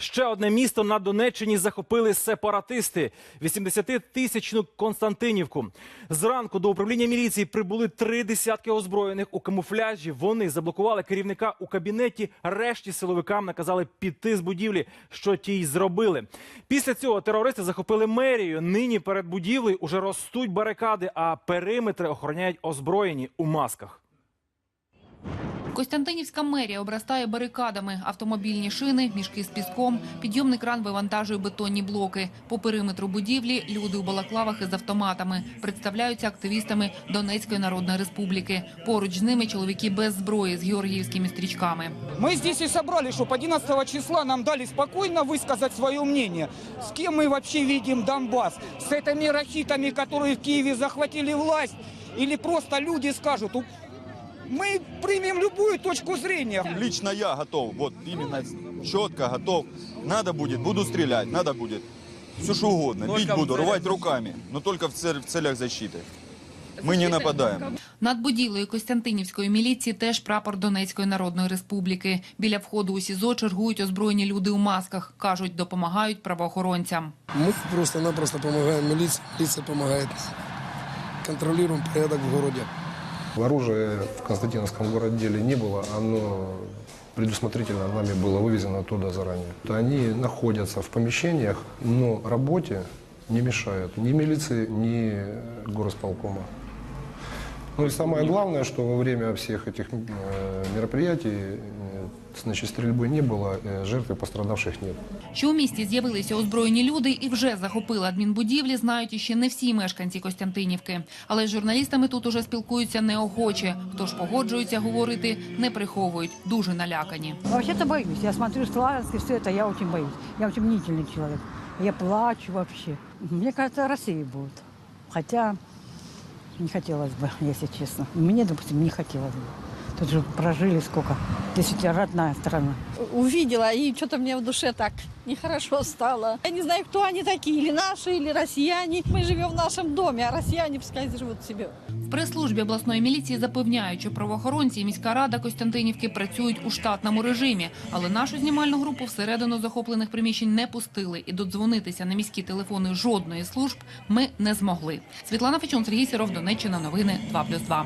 Ще одне місто на Донеччині захопили сепаратисти. 80-тисячну Константинівку. Зранку до управління міліції прибули три десятки озброєних у камуфляжі. Вони заблокували керівника у кабінеті. Решті силовикам наказали піти з будівлі, що ті й зробили. Після цього терористи захопили мерію. Нині перед будівлею уже ростуть барикади, а периметри охороняють озброєні у масках. Костянтинівська мерія обрастає барикадами, автомобільні шини, мішки з піском, підйомний кран вивантажує бетонні блоки. По периметру будівлі люди у балаклавах із автоматами представляються активістами Донецької Народної Республіки. Поруч з ними чоловіки без зброї з георгіївськими стрічками. Мы здесь и собрались, чтобы 11 числа нам дали спокойно высказать свое мнение. С кем мы вообще видим Донбасс? С этими рахитами, которые в Киеве захватили власть? Или просто люди скажут, «У- мы примем любую точку зрения. Лично я готов, вот именно четко готов. Надо будет, буду стрелять, надо будет. Все что угодно, бить буду, рвать руками, но только в, цель- в целях защиты. Мы не нападаем. Над будівлею Костянтинівської міліції теж прапор Донецької Народної Республіки. Біля входу у СІЗО чергують озброєні люди у масках. Кажуть, допомагають правоохоронцям. Мы просто-напросто помогаем милиции, милиция помогает. Контролируем порядок в городе. Оружия в Константиновском городделе не было, оно предусмотрительно нами было вывезено оттуда заранее. Они находятся в помещениях, но работе не мешают ни милиции, ни горосполкома. Ну и самое главное, что во время всех этих э, мероприятий э, значит, стрельбы не было, э, жертв и пострадавших нет. Що у місті з'явилися озброєні люди і вже захопили адмінбудівлі, знають іще не всі мешканці Костянтинівки. Але з журналістами тут уже спілкуються неохоче. Хто ж погоджується говорити, не приховують, дуже налякані. Вообще-то боюсь. Я смотрю Славянск и все это, я очень боюсь. Я очень мнительный человек. Я плачу вообще. Мне кажется, Россия будет. Хотя не хотелось бы, если честно. Мне, допустим, не хотелось бы. Тут же прожили сколько. Здесь у тебя родная страна. увидела, и что-то мне в душе так нехорошо стало. Я не знаю, кто они такие, или наши, или россияне. Мы живем в нашем доме, а россияне пускай живут себе. В прес-службі обласної міліції запевняють, що правоохоронці і міська рада Костянтинівки працюють у штатному режимі. Але нашу знімальну групу всередину захоплених приміщень не пустили і додзвонитися на міські телефони жодної служб ми не змогли. Світлана Фечун, Сергій Сіров, Донеччина, новини 2+,2.